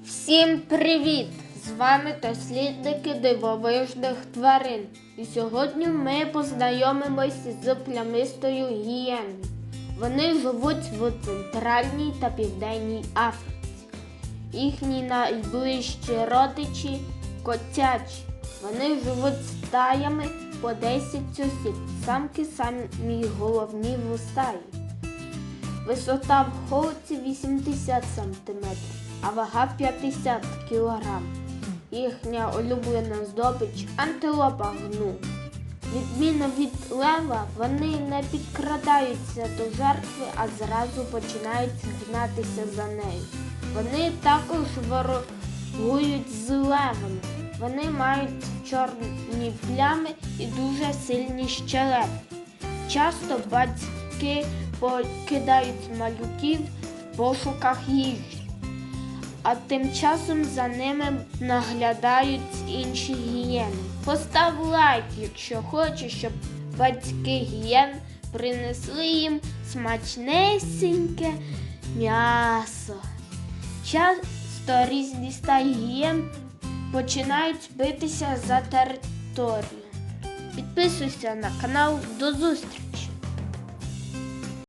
Всім привіт! З вами дослідники дивовижних тварин. І сьогодні ми познайомимося з плямистою гієною. Вони живуть в Центральній та Південній Африці. Їхні найближчі родичі котячі. Вони живуть стаями по 10 осіб. Самки самі головні в стаї. Висота в холці 80 см, а вага 50 кг. Їхня улюблена здобич антилопа гну. Відмінно від лева, вони не підкрадаються до жертви, а зразу починають гнатися за нею. Вони також ворогують з левами. Вони мають чорні плями і дуже сильні щелепи. Часто батьки покидають малюків в пошуках їжі, а тим часом за ними наглядають інші гієни. Постав лайк, якщо хочеш, щоб батьки гієн принесли їм смачнесеньке м'ясо. Часто різні стаї гієн починають битися за територію. Підписуйся на канал. До зустрічі!